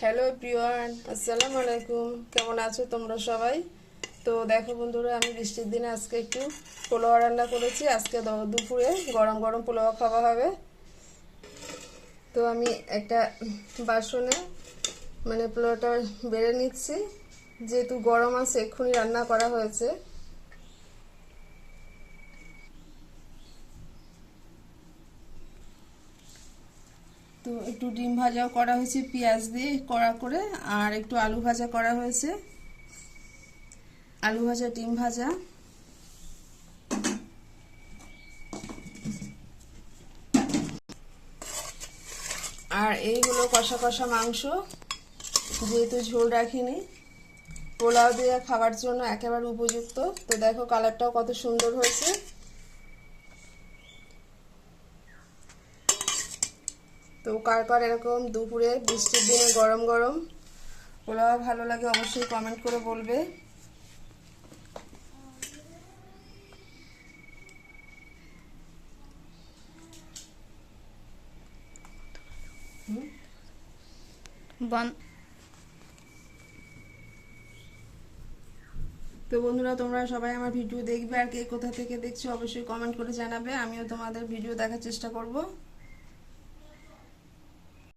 Hello Priyan আসসালামু আলাইকুম। কেমন আছো তোমরা সবাই? তো দেখো বন্ধুরা, আমি বৃষ্টির দিনে আজকে একটু পোলাও রান্না করেছি। আজকে দুপুরে গরম গরম পোলাও খাওয়া হবে। তো আমি একটা বাসনে মানে পোলাওটা বেড়ে নিচ্ছি। যেহেতু গরম আছে, এক্ষুনি রান্না করা হয়েছে। তো একটু ডিম ভাজাও করা হয়েছে, পেঁয়াজ দিয়ে কড়া করে, আর একটু আলু ভাজা করা হয়েছে। আলু ভাজা, ডিম ভাজা। আর এইগুলো কষা কষা মাংস, যেহেতু ঝোল রাখিনি, পোলাও দিয়ে খাবার জন্য একেবারে উপযুক্ত। তো দেখো কালারটাও কত সুন্দর হয়েছে। তো কার কার এরকম দুপুরে বৃষ্টির দিনে গরম গরম? পোলাও ভালো লাগে অবশ্যই কমেন্ট করে বলবে। বন তো বন্ধুরা তোমরা সবাই আমার ভিডিও দেখবে আর কে কোথা থেকে দেখছ অবশ্যই কমেন্ট করে জানাবে। আমিও তোমাদের ভিডিও দেখার চেষ্টা করব।